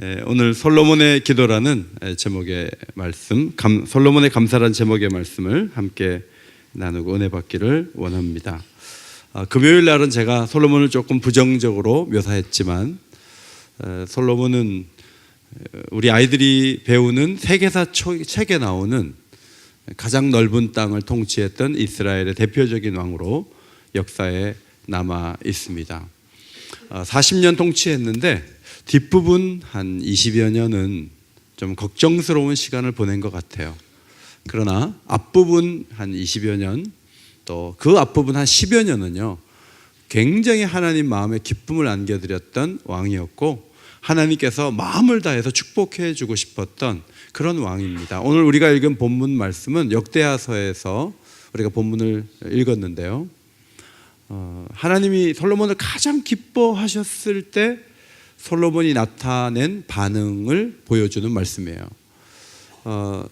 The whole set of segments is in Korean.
에, 오늘 솔로몬의 기도라는 에, 제목의 말씀, 감, 솔로몬의 감사란 제목의 말씀을 함께 나누고 은혜 받기를 원합니다. 아, 금요일 날은 제가 솔로몬을 조금 부정적으로 묘사했지만 에, 솔로몬은 에, 우리 아이들이 배우는 세계사 초- 책에 나오는 가장 넓은 땅을 통치했던 이스라엘의 대표적인 왕으로 역사에 남아 있습니다. 40년 통치했는데 뒷부분 한 20여 년은 좀 걱정스러운 시간을 보낸 것 같아요. 그러나 앞부분 한 20여 년, 또 그 앞부분 한 10여 년은요, 굉장히 하나님 마음에 기쁨을 안겨드렸던 왕이었고, 하나님께서 마음을 다해서 축복해 주고 싶었던 그런 왕입니다. 오늘 우리가 읽은 본문 말씀은 역대하서에서 우리가 본문을 읽었는데요. 어, 하나님이 솔로몬을 가장 기뻐하셨을 때 솔로몬이 나타낸 반응을 보여주는 말씀이에요. 어,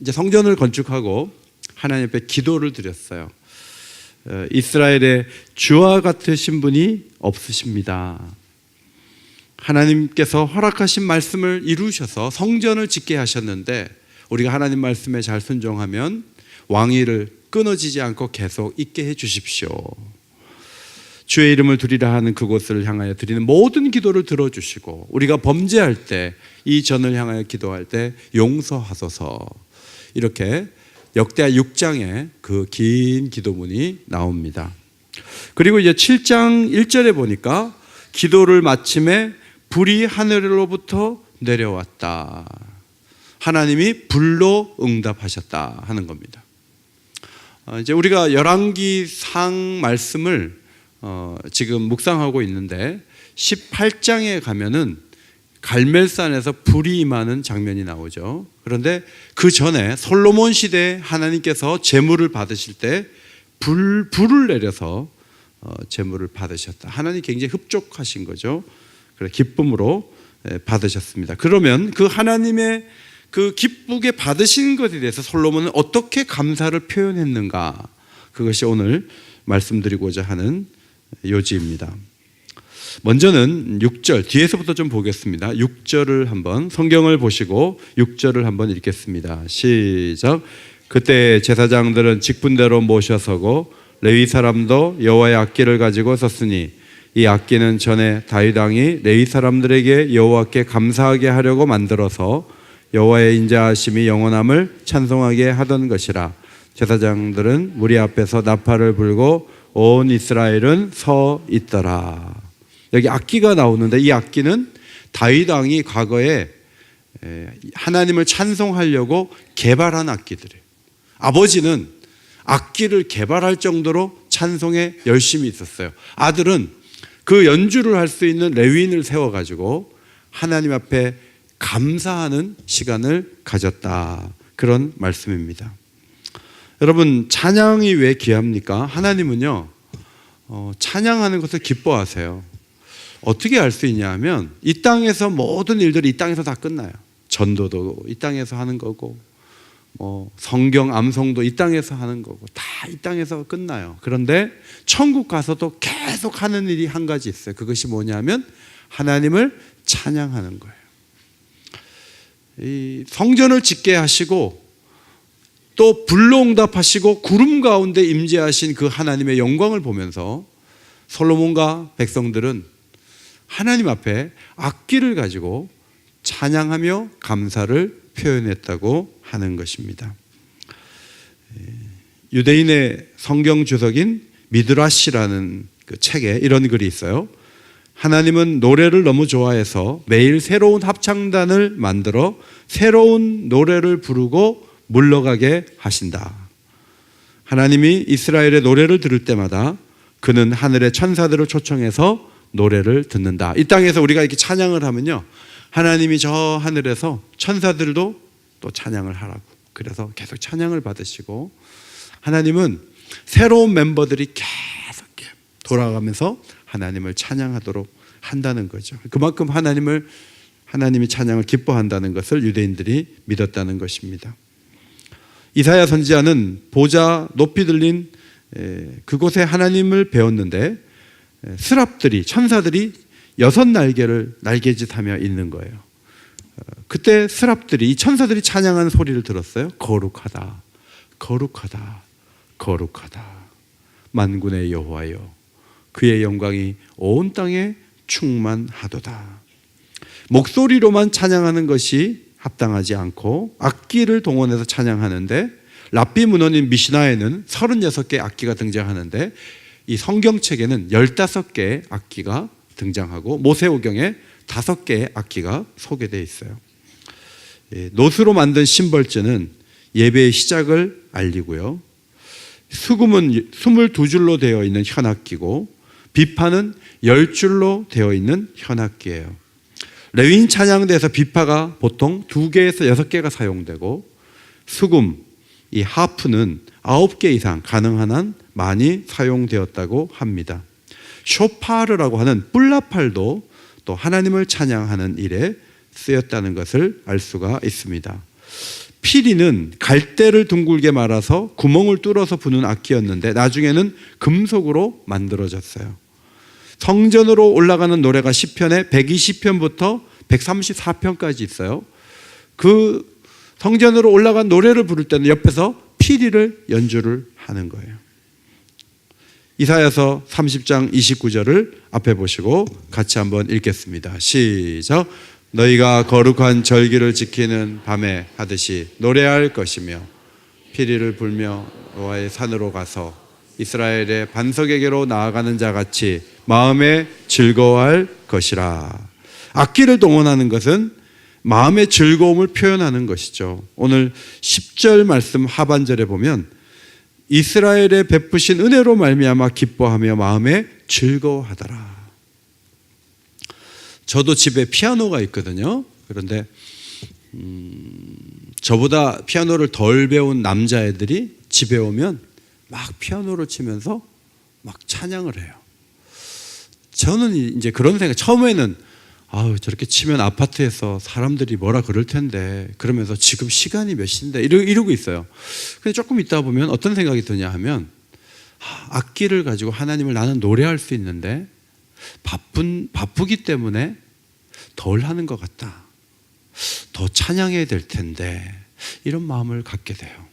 이제 성전을 건축하고 하나님 앞에 기도를 드렸어요. 어, 이스라엘에 주와 같으신 분이 없으십니다. 하나님께서 허락하신 말씀을 이루셔서 성전을 짓게 하셨는데 우리가 하나님 말씀에 잘 순종하면 왕위를 끊어지지 않고 계속 있게 해 주십시오. 주의 이름을 두리라 하는 그곳을 향하여 드리는 모든 기도를 들어주시고 우리가 범죄할 때 이 전을 향하여 기도할 때 용서하소서 이렇게 역대하 6장에 그 긴 기도문이 나옵니다. 그리고 이제 7장 1절에 보니까 기도를 마침에 불이 하늘로부터 내려왔다. 하나님이 불로 응답하셨다 하는 겁니다. 어, 이제 우리가 열왕기 상 말씀을 어, 지금 묵상하고 있는데 18장에 가면은 갈멜산에서 불이 임하는 장면이 나오죠. 그런데 그 전에 솔로몬 시대에 하나님께서 제물을 받으실 때 불, 불을 내려서 어, 제물을 받으셨다. 하나님 굉장히 흡족하신 거죠. 그래 기쁨으로 에, 받으셨습니다. 그러면 그 하나님의 그 기쁘게 받으신 것에 대해서 솔로몬은 어떻게 감사를 표현했는가? 그것이 오늘 말씀드리고자 하는 요지입니다. 먼저는 6절 뒤에서부터 좀 보겠습니다. 6절을 한번 성경을 보시고 6절을 한번 읽겠습니다. 시작. 그때 제사장들은 직분대로 모셔서고 레위 사람도 여호와의 악기를 가지고 섰으니 이 악기는 전에 다윗 왕이 레위 사람들에게 여호와께 감사하게 하려고 만들어서 여호와의 인자하심이 영원함을 찬송하게 하던 것이라 제사장들은 무리 앞에서 나팔을 불고 온 이스라엘은 서 있더라. 여기 악기가 나오는데 이 악기는 다윗 왕이 과거에 에, 하나님을 찬송하려고 개발한 악기들이에요. 아버지는 악기를 개발할 정도로 찬송에 열심히 있었어요. 아들은 그 연주를 할 수 있는 레위인을 세워 가지고 하나님 앞에 감사하는 시간을 가졌다. 그런 말씀입니다. 여러분 찬양이 왜 귀합니까? 하나님은요 어, 찬양하는 것을 기뻐하세요. 어떻게 알 수 있냐 하면 이 땅에서 모든 일들이 이 땅에서 다 끝나요. 전도도 이 땅에서 하는 거고 뭐 성경 암송도 이 땅에서 하는 거고 다 이 땅에서 끝나요. 그런데 천국 가서도 계속 하는 일이 한 가지 있어요. 그것이 뭐냐면 하나님을 찬양하는 거예요. 이 성전을 짓게 하시고 또 불로 응답하시고 구름 가운데 임재하신 그 하나님의 영광을 보면서 솔로몬과 백성들은 하나님 앞에 악기를 가지고 찬양하며 감사를 표현했다고 하는 것입니다. 유대인의 성경 주석인 미드라시라는 그 책에 이런 글이 있어요. 하나님은 노래를 너무 좋아해서 매일 새로운 합창단을 만들어 새로운 노래를 부르고 물러가게 하신다. 하나님이 이스라엘의 노래를 들을 때마다 그는 하늘의 천사들을 초청해서 노래를 듣는다. 이 땅에서 우리가 이렇게 찬양을 하면요. 하나님이 저 하늘에서 천사들도 또 찬양을 하라고. 그래서 계속 찬양을 받으시고 하나님은 새로운 멤버들이 계속 돌아가면서 하나님을 찬양하도록 한다는 거죠. 그만큼 하나님을 하나님이 찬양을 기뻐한다는 것을 유대인들이 믿었다는 것입니다. 이사야 선지자는 보좌 높이 들린 에, 그곳에 하나님을 배웠는데 에, 스랍들이 천사들이 여섯 날개를 날개짓하며 있는 거예요. 어, 그때 스랍들이 이 천사들이 찬양하는 소리를 들었어요. 거룩하다, 거룩하다, 거룩하다. 만군의 여호와여, 그의 영광이 온 땅에 충만하도다. 목소리로만 찬양하는 것이 합당하지 않고 악기를 동원해서 찬양하는데 랍비 문헌인 미시나에는 36개 악기가 등장하는데 이 성경책에는 15개의 악기가 등장하고 모세오경에 5개의 악기가 소개되어 있어요. 예, 노수로 만든 심벌즈는 예배의 시작을 알리고요. 수금은 22줄로 되어 있는 현악기고 비파는 10줄로 되어 있는 현악기예요. 레윈 찬양대에서 비파가 보통 2개에서 6개가 사용되고 수금, 이 하프는 9개 이상 가능한 한 많이 사용되었다고 합니다. 쇼파르라고 하는 뿔라팔도 또 하나님을 찬양하는 일에 쓰였다는 것을 알 수가 있습니다. 피리는 갈대를 둥글게 말아서 구멍을 뚫어서 부는 악기였는데 나중에는 금속으로 만들어졌어요. 성전으로 올라가는 노래가 시편에 120편부터 134편까지 있어요. 그 성전으로 올라간 노래를 부를 때는 옆에서 피리를 연주를 하는 거예요. 이사야서 30장 29절을 앞에 보시고 같이 한번 읽겠습니다. 시작. 너희가 거룩한 절기를 지키는 밤에 하듯이 노래할 것이며 피리를 불며 노아의 산으로 가서 이스라엘의 반석에게로 나아가는 자 같이 마음에 즐거워할 것이라. 악기를 동원하는 것은 마음의 즐거움을 표현하는 것이죠. 오늘 10절 말씀 하반절에 보면 이스라엘에 베푸신 은혜로 말미암아 기뻐하며 마음에 즐거워하더라. 저도 집에 피아노가 있거든요. 그런데 음, 저보다 피아노를 덜 배운 남자애들이 집에 오면 막 피아노를 치면서 막 찬양을 해요. 저는 이제 그런 생각 처음에는 아우 저렇게 치면 아파트에서 사람들이 뭐라 그럴 텐데 그러면서 지금 시간이 몇 시인데 이러, 이러고 있어요. 근데 조금 있다 보면 어떤 생각이 드냐 하면 아, 악기를 가지고 하나님을 나는 노래할 수 있는데 바쁜 바쁘기 때문에 덜 하는 것 같다. 더 찬양해야 될 텐데 이런 마음을 갖게 돼요.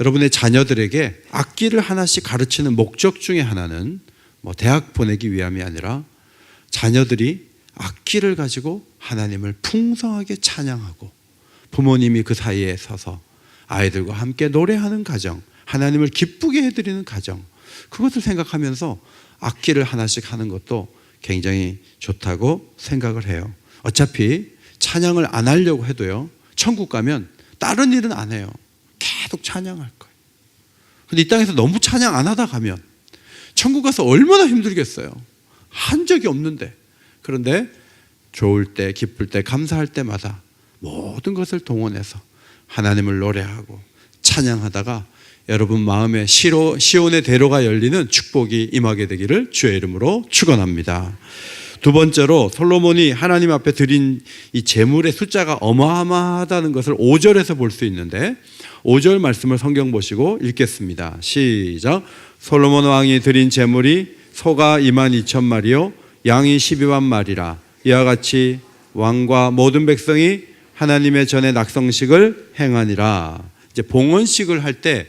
여러분의 자녀들에게 악기를 하나씩 가르치는 목적 중에 하나는 뭐 대학 보내기 위함이 아니라 자녀들이 악기를 가지고 하나님을 풍성하게 찬양하고 부모님이 그 사이에 서서 아이들과 함께 노래하는 가정, 하나님을 기쁘게 해드리는 가정, 그것을 생각하면서 악기를 하나씩 하는 것도 굉장히 좋다고 생각을 해요. 어차피 찬양을 안 하려고 해도요, 천국 가면 다른 일은 안 해요. 계속 찬양할 거예요. 근데 이 땅에서 너무 찬양 안 하다 가면 천국 가서 얼마나 힘들겠어요. 한 적이 없는데. 그런데 좋을 때, 기쁠 때, 감사할 때마다 모든 것을 동원해서 하나님을 노래하고 찬양하다가 여러분 마음에 시로, 시온의 대로가 열리는 축복이 임하게 되기를 주의 이름으로 축원합니다. 두 번째로 솔로몬이 하나님 앞에 드린 이 제물의 숫자가 어마어마하다는 것을 5절에서 볼 수 있는데 5절 말씀을 성경 보시고 읽겠습니다. 시작. 솔로몬 왕이 드린 제물이 소가 2만 2천 마리요 양이 12만 마리라 이와 같이 왕과 모든 백성이 하나님의 전에 낙성식을 행하니라. 이제 봉헌식을 할 때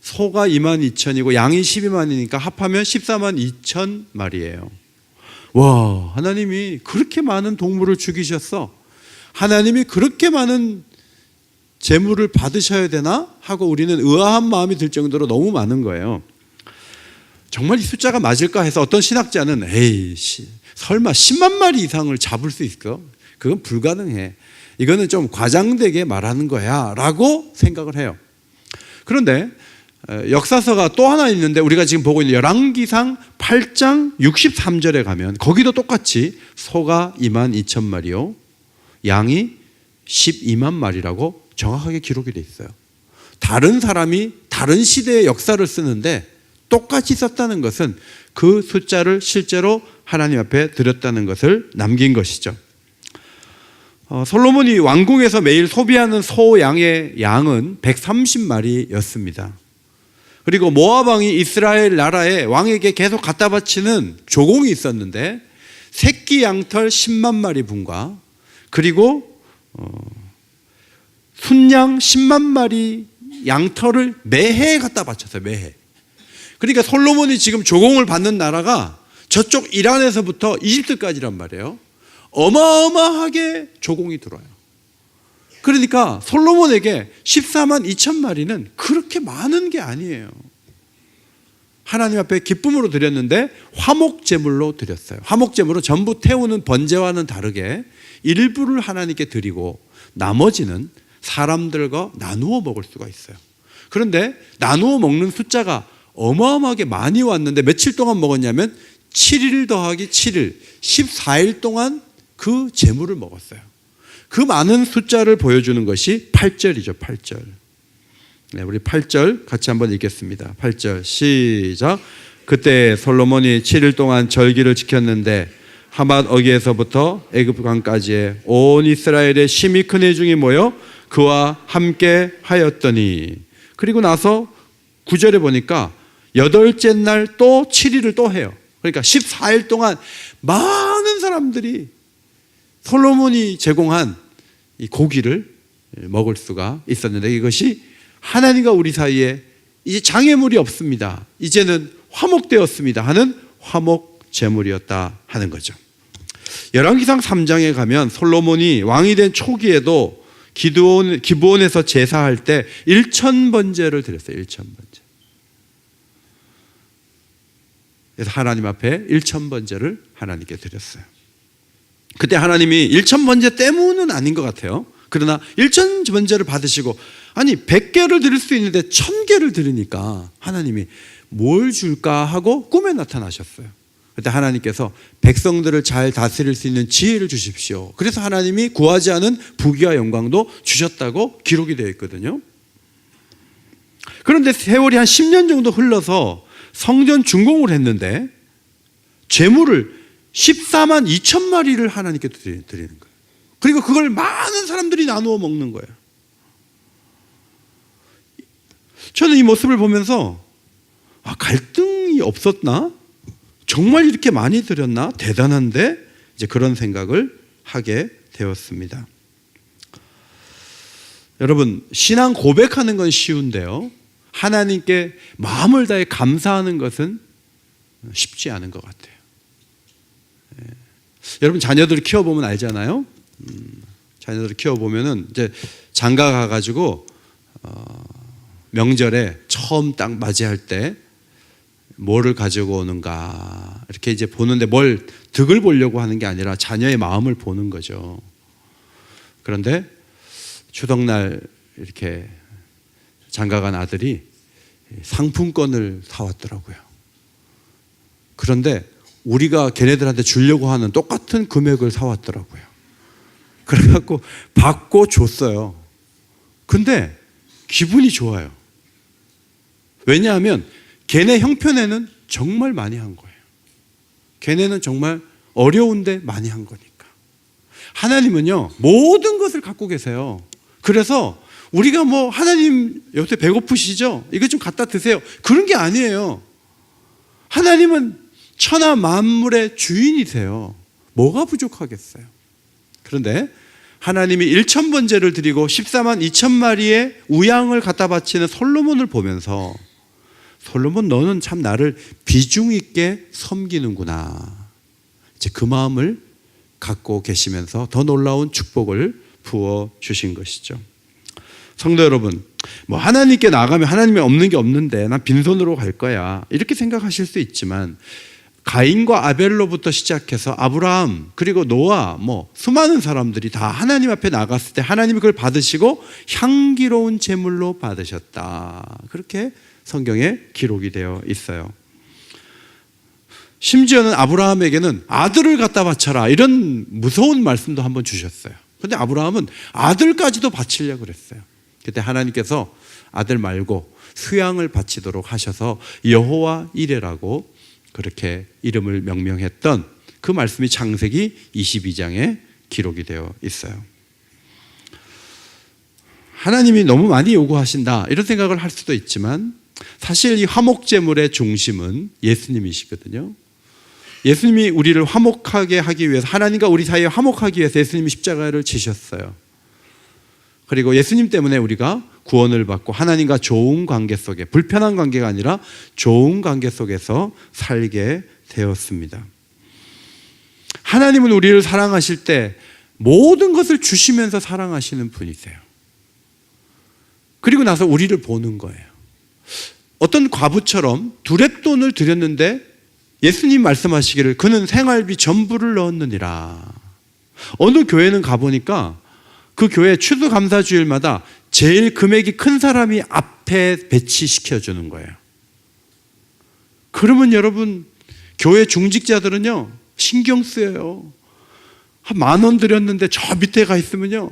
소가 2만 2천이고 양이 12만이니까 합하면 14만 2천 마리예요. 와, 하나님이 그렇게 많은 동물을 죽이셨어. 하나님이 그렇게 많은 재물을 받으셔야 되나 하고 우리는 의아한 마음이 들 정도로 너무 많은 거예요. 정말 이 숫자가 맞을까 해서 어떤 신학자는 에이, 설마 10만 마리 이상을 잡을 수 있을까? 그건 불가능해. 이거는 좀 과장되게 말하는 거야. 라고 생각을 해요. 그런데 역사서가 또 하나 있는데 우리가 지금 보고 있는 열왕기상 8장 63절에 가면 거기도 똑같이 소가 2만 2천 마리요. 양이 12만 마리라고 정확하게 기록이 돼 있어요. 다른 사람이 다른 시대의 역사를 쓰는데 똑같이 썼다는 것은 그 숫자를 실제로 하나님 앞에 드렸다는 것을 남긴 것이죠. 어, 솔로몬이 왕궁에서 매일 소비하는 소 양의 양은 130마리였습니다. 그리고 모압 왕이 이스라엘 나라의 왕에게 계속 갖다 바치는 조공이 있었는데 새끼 양털 10만 마리 분과 그리고 어, 순양 10만 마리 양털을 매해 갖다 바쳤어요. 매해. 그러니까 솔로몬이 지금 조공을 받는 나라가 저쪽 이란에서부터 이집트까지란 말이에요. 어마어마하게 조공이 들어와요. 그러니까 솔로몬에게 14만 2천 마리는 그렇게 많은 게 아니에요. 하나님 앞에 기쁨으로 드렸는데 화목 제물로 드렸어요. 화목 제물은 전부 태우는 번제와는 다르게 일부를 하나님께 드리고 나머지는 사람들과 나누어 먹을 수가 있어요. 그런데 나누어 먹는 숫자가 어마어마하게 많이 왔는데 며칠 동안 먹었냐면 7일 더하기 7일, 14일 동안 그 제물을 먹었어요. 그 많은 숫자를 보여주는 것이 8절이죠, 8절. 네, 우리 8절 같이 한번 읽겠습니다. 8절 시작. 그때 솔로몬이 7일 동안 절기를 지켰는데 하맛 어기에서부터 애굽 강까지의 온 이스라엘의 심히 큰 회중이 모여 그와 함께 하였더니 그리고 나서 9절에 보니까 여덟째 날 또 7일을 또 해요. 그러니까 14일 동안 많은 사람들이 솔로몬이 제공한 이 고기를 먹을 수가 있었는데 이것이 하나님과 우리 사이에 이제 장애물이 없습니다. 이제는 화목되었습니다. 하는 화목 제물이었다 하는 거죠. 열왕기상 3장에 가면 솔로몬이 왕이 된 초기에도 기드온 기브온에서 제사할 때 1천 번제를 드렸어요. 1천 번제. 그래서 하나님 앞에 1천 번제를 하나님께 드렸어요. 그때 하나님이 1천 번제 때문은 아닌 것 같아요. 그러나 1천 번제를 받으시고 아니 100개를 드릴 수 있는데 1000개를 드리니까 하나님이 뭘 줄까 하고 꿈에 나타나셨어요. 그때 하나님께서 백성들을 잘 다스릴 수 있는 지혜를 주십시오. 그래서 하나님이 구하지 않은 부귀와 영광도 주셨다고 기록이 되어 있거든요. 그런데 세월이 한 10년 정도 흘러서 성전 준공을 했는데 재물을 14만 2천 마리를 하나님께 드리는 거예요. 그리고 그걸 많은 사람들이 나누어 먹는 거예요. 저는 이 모습을 보면서 아, 갈등이 없었나? 정말 이렇게 많이 드렸나? 대단한데? 이제 그런 생각을 하게 되었습니다. 여러분, 신앙 고백하는 건 쉬운데요. 하나님께 마음을 다해 감사하는 것은 쉽지 않은 것 같아요. 예. 여러분, 자녀들 키워보면 알잖아요. 음, 자녀들 키워보면은 이제 장가 가가지고, 어, 명절에 처음 딱 맞이할 때 뭐를 가지고 오는가 이렇게 이제 보는데 뭘 득을 보려고 하는 게 아니라 자녀의 마음을 보는 거죠. 그런데 추석날 이렇게 장가간 아들이 상품권을 사왔더라고요. 그런데 우리가 걔네들한테 주려고 하는 똑같은 금액을 사왔더라고요. 그래갖고 받고 줬어요. 근데 기분이 좋아요. 왜냐하면 걔네 형편에는 정말 많이 한 거예요. 걔네는 정말 어려운데 많이 한 거니까. 하나님은요, 모든 것을 갖고 계세요. 그래서 우리가 뭐, 하나님 요새 배고프시죠? 이거 좀 갖다 드세요. 그런 게 아니에요. 하나님은 천하 만물의 주인이세요. 뭐가 부족하겠어요? 그런데 하나님이 1천 번제를 드리고 14만 2천 마리의 우양을 갖다 바치는 솔로몬을 보면서 솔로몬 너는 참 나를 비중 있게 섬기는구나. 이제 그 마음을 갖고 계시면서 더 놀라운 축복을 부어 주신 것이죠. 성도 여러분, 뭐 하나님께 나가면 하나님이 없는 게 없는데 난 빈손으로 갈 거야. 이렇게 생각하실 수 있지만 가인과 아벨로부터 시작해서 아브라함 그리고 노아 뭐 수많은 사람들이 다 하나님 앞에 나갔을 때 하나님이 그걸 받으시고 향기로운 제물로 받으셨다. 그렇게 성경에 기록이 되어 있어요. 심지어는 아브라함에게는 아들을 갖다 바쳐라 이런 무서운 말씀도 한번 주셨어요. 근데 아브라함은 아들까지도 바치려고 그랬어요. 그때 하나님께서 아들 말고 수양을 바치도록 하셔서 여호와 이레라고 그렇게 이름을 명명했던 그 말씀이 창세기 22장에 기록이 되어 있어요. 하나님이 너무 많이 요구하신다 이런 생각을 할 수도 있지만 사실 이 화목제물의 중심은 예수님이시거든요. 예수님이 우리를 화목하게 하기 위해서 하나님과 우리 사이에 화목하기 위해서 예수님이 십자가를 지셨어요. 그리고 예수님 때문에 우리가 구원을 받고 하나님과 좋은 관계 속에 불편한 관계가 아니라 좋은 관계 속에서 살게 되었습니다. 하나님은 우리를 사랑하실 때 모든 것을 주시면서 사랑하시는 분이세요. 그리고 나서 우리를 보는 거예요. 어떤 과부처럼 두랩돈을 드렸는데 예수님 말씀하시기를 그는 생활비 전부를 넣었느니라. 어느 교회는 가보니까 그 교회 추수감사주일마다 제일 금액이 큰 사람이 앞에 배치시켜 주는 거예요. 그러면 여러분 교회 중직자들은요 신경 쓰여요. 한 만 원 드렸는데 저 밑에 가 있으면요.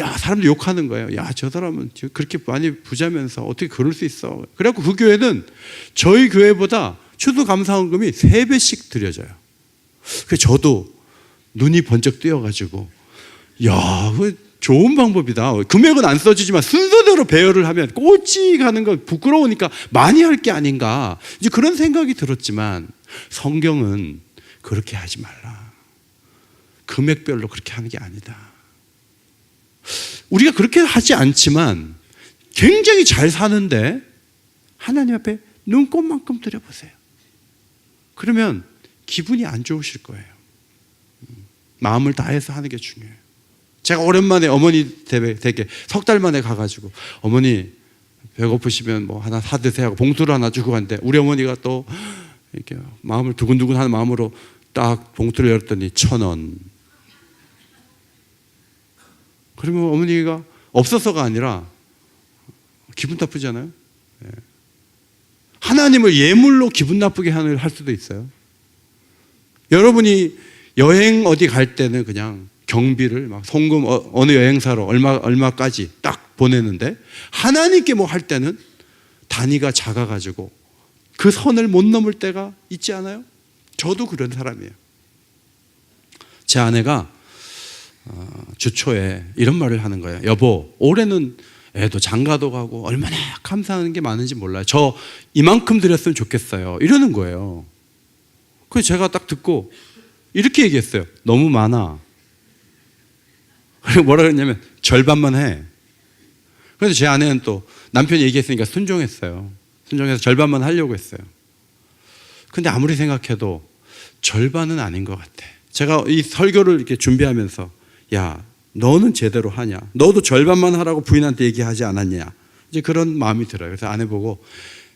야, 사람들 욕하는 거예요. 야, 저 사람은 그렇게 많이 부자면서 어떻게 그럴 수 있어. 그래갖고 그 교회는 저희 교회보다 추수 감사원금이 세 배씩 드려져요. 그 저도 눈이 번쩍 뜨여가지고, 야, 그 좋은 방법이다. 금액은 안 써주지만 순서대로 배열을 하면 꼴찌 가는 거 부끄러우니까 많이 할 게 아닌가. 이제 그런 생각이 들었지만 성경은 그렇게 하지 말라. 금액별로 그렇게 하는 게 아니다. 우리가 그렇게 하지 않지만 굉장히 잘 사는데 하나님 앞에 눈꽃만큼 드려보세요. 그러면 기분이 안 좋으실 거예요. 마음을 다해서 하는 게 중요해요. 제가 오랜만에 어머니 댁에 석 달 만에 가가지고 어머니 배고프시면 뭐 하나 사드세요 하고 봉투를 하나 주고 갔는데 우리 어머니가 또 이렇게 마음을 두근두근하는 마음으로 딱 봉투를 열었더니 천 원. 그러면 어머니가 없어서가 아니라 기분 나쁘잖아요. 예. 하나님을 예물로 기분 나쁘게 하는 할 수도 있어요. 여러분이 여행 어디 갈 때는 그냥 경비를 막 송금 어, 어느 여행사로 얼마 얼마까지 딱 보내는데 하나님께 뭐 할 때는 단위가 작아 가지고 그 선을 못 넘을 때가 있지 않아요? 저도 그런 사람이에요. 제 아내가 어, 주초에 이런 말을 하는 거예요. 여보, 올해는 애도 장가도 가고 얼마나 감사하는 게 많은지 몰라요. 저 이만큼 드렸으면 좋겠어요. 이러는 거예요. 그래서 제가 딱 듣고 이렇게 얘기했어요. 너무 많아. 그리고 뭐라 그랬냐면 절반만 해. 그래서 제 아내는 또 남편이 얘기했으니까 순종했어요. 순종해서 절반만 하려고 했어요. 근데 아무리 생각해도 절반은 아닌 것 같아. 제가 이 설교를 이렇게 준비하면서 야, 너는 제대로 하냐? 너도 절반만 하라고 부인한테 얘기하지 않았냐? 이제 그런 마음이 들어요. 그래서 아내 보고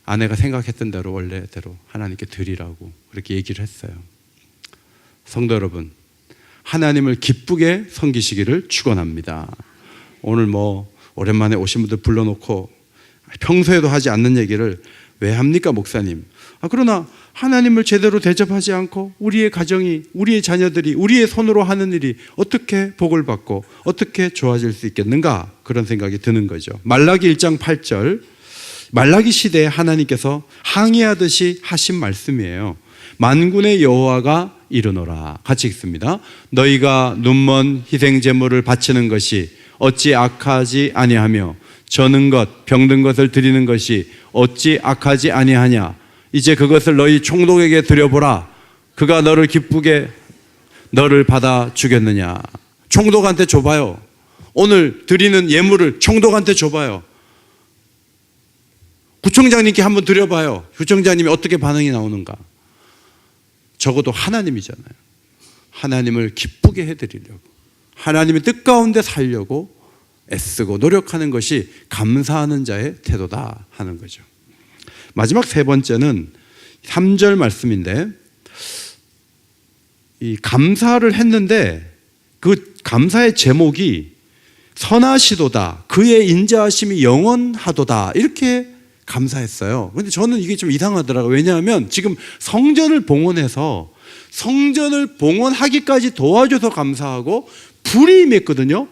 아내가 생각했던 대로 원래대로 하나님께 드리라고 그렇게 얘기를 했어요. 성도 여러분, 하나님을 기쁘게 섬기시기를 축원합니다. 오늘 뭐 오랜만에 오신 분들 불러놓고 평소에도 하지 않는 얘기를 왜 합니까, 목사님? 아, 그러나 하나님을 제대로 대접하지 않고 우리의 가정이, 우리의 자녀들이 우리의 손으로 하는 일이 어떻게 복을 받고 어떻게 좋아질 수 있겠는가? 그런 생각이 드는 거죠. 말라기 1장 8절. 말라기 시대에 하나님께서 항의하듯이 하신 말씀이에요. 만군의 여호와가 이르노라. 같이 읽습니다. 너희가 눈먼 희생 제물을 바치는 것이 어찌 악하지 아니하며 저는 것 병든 것을 드리는 것이 어찌 악하지 아니하냐? 이제 그것을 너희 총독에게 드려보라. 그가 너를 기쁘게 너를 받아 주겠느냐? 총독한테 줘봐요. 오늘 드리는 예물을 총독한테 줘봐요. 구청장님께 한번 드려봐요. 구청장님이 어떻게 반응이 나오는가 적어도 하나님이잖아요 하나님을 기쁘게 해드리려고 하나님의 뜻 가운데 살려고 애쓰고 노력하는 것이 감사하는 자의 태도다 하는 거죠. 마지막 세 번째는 3절 말씀인데 이 감사를 했는데 그 감사의 제목이 선하시도다 그의 인자하심이 영원하도다 이렇게 감사했어요. 근데 저는 이게 좀 이상하더라고요. 왜냐하면 지금 성전을 봉헌해서 성전을 봉헌하기까지 도와줘서 감사하고 불이 임했거든요.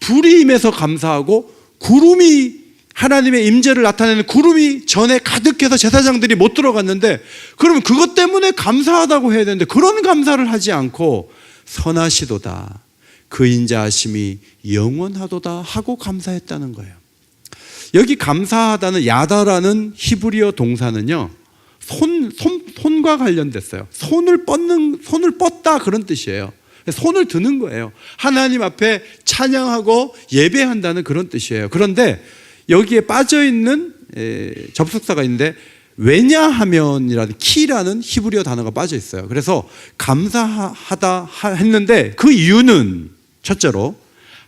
불이 임해서 감사하고 구름이 하나님의 임재를 나타내는 구름이 전에 가득해서 제사장들이 못 들어갔는데 그러면 그것 때문에 감사하다고 해야 되는데 그런 감사를 하지 않고 선하시도다 그 인자하심이 영원하도다 하고 감사했다는 거예요. 여기 감사하다는 야다라는 히브리어 동사는요. 손, 손, 손 손과 관련됐어요. 손을 뻗는 손을 뻗다 그런 뜻이에요. 손을 드는 거예요. 하나님 앞에 찬양하고 예배한다는 그런 뜻이에요. 그런데 여기에 빠져 있는 접속사가 있는데 왜냐하면이라는 키라는 히브리어 단어가 빠져 있어요. 그래서 감사하다 했는데 그 이유는 첫째로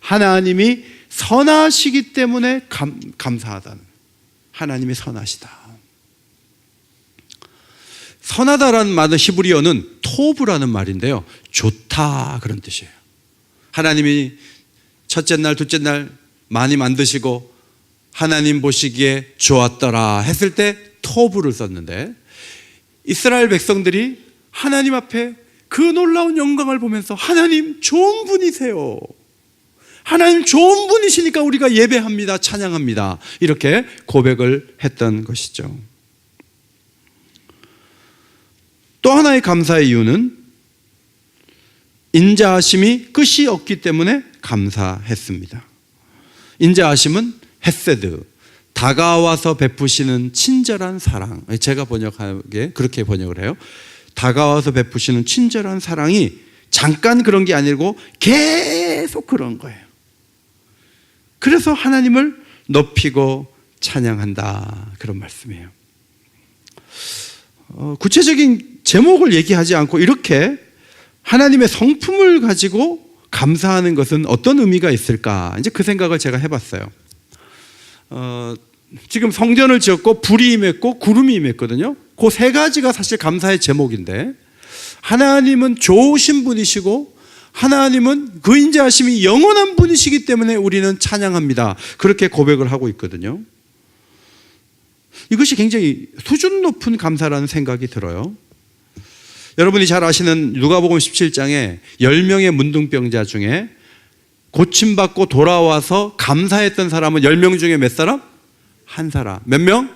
하나님이 선하시기 때문에 감, 감사하다는 하나님이 선하시다. 선하다라는 말은 히브리어는 토브라는 말인데요. 좋다 그런 뜻이에요. 하나님이 첫째 날, 둘째 날 많이 만드시고 하나님 보시기에 좋았더라 했을 때 토브를 썼는데 이스라엘 백성들이 하나님 앞에 그 놀라운 영광을 보면서 하나님 좋은 분이세요. 하나님 좋은 분이시니까 우리가 예배합니다. 찬양합니다. 이렇게 고백을 했던 것이죠. 또 하나의 감사의 이유는 인자하심이 끝이 없기 때문에 감사했습니다. 인자하심은 헤세드, 다가와서 베푸시는 친절한 사랑. 제가 번역하게 그렇게 번역을 해요. 다가와서 베푸시는 친절한 사랑이 잠깐 그런 게 아니고 계속 그런 거예요. 그래서 하나님을 높이고 찬양한다. 그런 말씀이에요. 어, 구체적인 제목을 얘기하지 않고 이렇게 하나님의 성품을 가지고 감사하는 것은 어떤 의미가 있을까? 이제 그 생각을 제가 해봤어요. 어, 지금 성전을 지었고 불이 임했고 구름이 임했거든요. 그 세 가지가 사실 감사의 제목인데 하나님은 좋으신 분이시고 하나님은 그 인자하심이 영원한 분이시기 때문에 우리는 찬양합니다. 그렇게 고백을 하고 있거든요. 이것이 굉장히 수준 높은 감사라는 생각이 들어요. 여러분이 잘 아시는 누가복음 17장에 10명의 문둥병자 중에 고침받고 돌아와서 감사했던 사람은 10명 중에 몇 사람? 한 사람. 몇 명?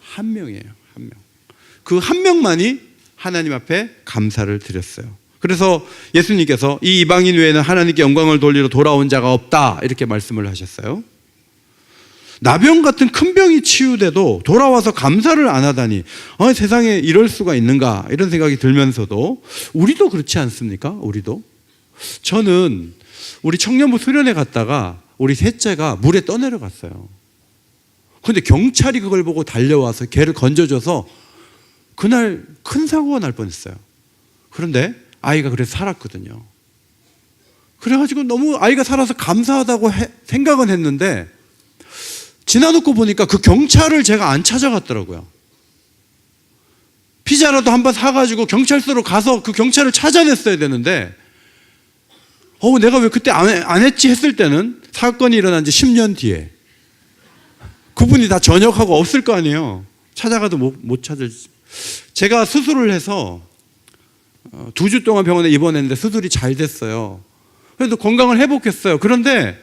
한 명이에요. 한 명. 그 한 명만이 하나님 앞에 감사를 드렸어요. 그래서 예수님께서 이 이방인 외에는 하나님께 영광을 돌리러 돌아온 자가 없다. 이렇게 말씀을 하셨어요. 나병 같은 큰 병이 치유돼도 돌아와서 감사를 안 하다니 어, 세상에 이럴 수가 있는가 이런 생각이 들면서도 우리도 그렇지 않습니까? 우리도 저는 우리 청년부 수련회 갔다가 우리 셋째가 물에 떠내려갔어요. 근데 경찰이 그걸 보고 달려와서 걔를 건져줘서 그날 큰 사고가 날 뻔했어요. 그런데 아이가 그래서 살았거든요. 그래가지고 너무 아이가 살아서 감사하다고 해, 생각은 했는데 지나놓고 보니까 그 경찰을 제가 안 찾아갔더라고요. 피자라도 한 번 사가지고 경찰서로 가서 그 경찰을 찾아냈어야 되는데, 어, 내가 왜 그때 안, 안 했지 했을 때는 사건이 일어난 지 10년 뒤에 그분이 다 전역하고 없을 거 아니에요. 찾아가도 못, 못 찾을. 제가 수술을 해서 어, 두 주 동안 병원에 입원했는데 수술이 잘 됐어요. 그래도 건강을 회복했어요. 그런데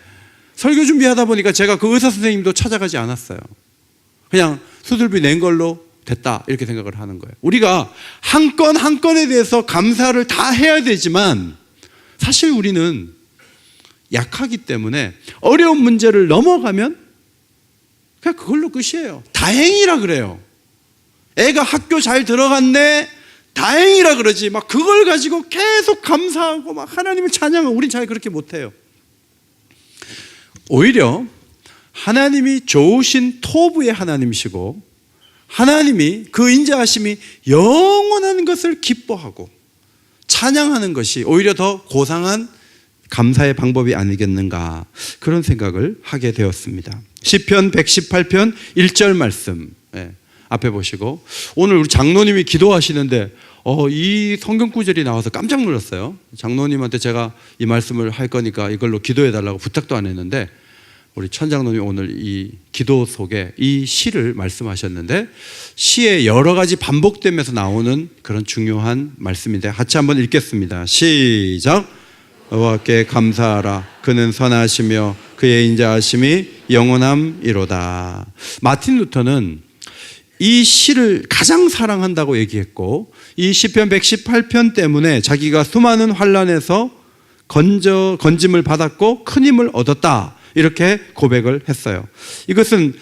설교 준비하다 보니까 제가 그 의사 선생님도 찾아가지 않았어요. 그냥 수술비 낸 걸로 됐다 이렇게 생각을 하는 거예요. 우리가 한 건 한 건에 대해서 감사를 다 해야 되지만 사실 우리는 약하기 때문에 어려운 문제를 넘어가면 그냥 그걸로 끝이에요. 다행이라 그래요. 애가 학교 잘 들어갔네. 다행이라 그러지. 막 그걸 가지고 계속 감사하고 막 하나님을 찬양하고 우린 잘 그렇게 못해요. 오히려 하나님이 좋으신 토부의 하나님이시고 하나님이 그 인자하심이 영원한 것을 기뻐하고 찬양하는 것이 오히려 더 고상한 감사의 방법이 아니겠는가 그런 생각을 하게 되었습니다. 시편 118편 1절 말씀 예, 앞에 보시고 오늘 우리 장로님이 기도하시는데 어, 이 성경 구절이 나와서 깜짝 놀랐어요. 장로님한테 제가 이 말씀을 할 거니까 이걸로 기도해 달라고 부탁도 안 했는데 우리 천장로님 오늘 이 기도 속에 이 시를 말씀하셨는데 시의 여러 가지 반복되면서 나오는 그런 중요한 말씀인데 같이 한번 읽겠습니다. 시작. 여호와께 감사하라. 그는 선하시며 그의 인자하심이 영원함이로다. 마틴 루터는 이 시를 가장 사랑한다고 얘기했고 이 시편 118편 때문에 자기가 수많은 환란에서 건져 건짐을 받았고 큰 힘을 얻었다. 이렇게 고백을 했어요. 이것은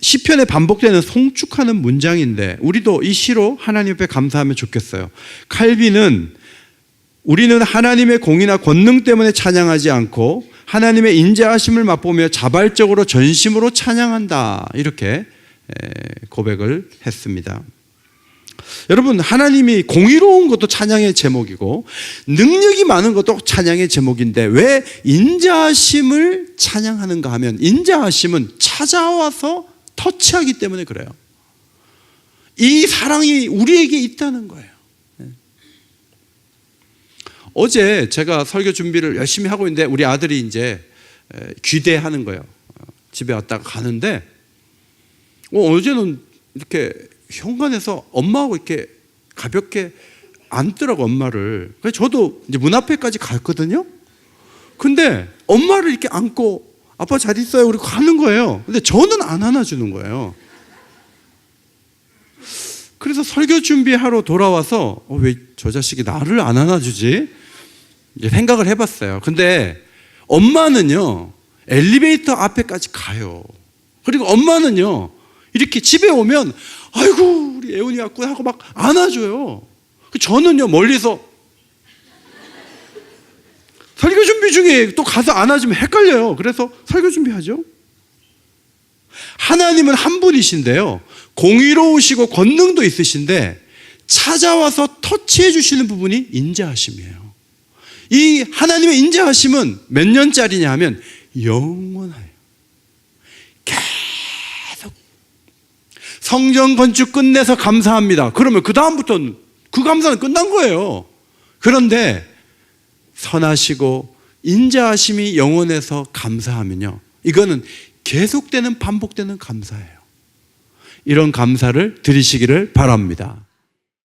시편에 반복되는 송축하는 문장인데 우리도 이 시로 하나님 앞에 감사하면 좋겠어요. 칼빈은 우리는 하나님의 공이나 권능 때문에 찬양하지 않고 하나님의 인자하심을 맛보며 자발적으로 전심으로 찬양한다. 이렇게 고백을 했습니다. 여러분, 하나님이 공의로운 것도 찬양의 제목이고 능력이 많은 것도 찬양의 제목인데 왜 인자하심을 찬양하는가 하면 인자하심은 찾아와서 터치하기 때문에 그래요. 이 사랑이 우리에게 있다는 거예요. 어제 제가 설교 준비를 열심히 하고 있는데 우리 아들이 이제 귀대하는 거예요. 집에 왔다가 가는데 어, 어제는 이렇게 현관에서 엄마하고 이렇게 가볍게 안더라고 엄마를. 그래서 저도 이제 문 앞에까지 갔거든요. 근데 엄마를 이렇게 안고 아빠 잘 있어요. 그리고 가는 거예요. 근데 저는 안 안아주는 거예요. 그래서 설교 준비하러 돌아와서 어, 왜 저 자식이 나를 안 안아주지? 이제 생각을 해봤어요. 근데 엄마는요 엘리베이터 앞에까지 가요. 그리고 엄마는요 이렇게 집에 오면 아이고 우리 애운이 왔구나 하고 막 안아줘요. 그 저는요 멀리서 설교 준비 중에 또 가서 안아주면 헷갈려요. 그래서 설교 준비하죠. 하나님은 한 분이신데요. 공의로우시고 권능도 있으신데 찾아와서 터치해 주시는 부분이 인자하심이에요. 이 하나님의 인자하심은 몇 년짜리냐 하면 영원해요. 계속 성전 건축 끝내서 감사합니다. 그러면 그 다음부터는 그 감사는 끝난 거예요. 그런데 선하시고 인자하심이 영원해서 감사하면요. 이거는 계속되는 반복되는 감사예요. 이런 감사를 드리시기를 바랍니다.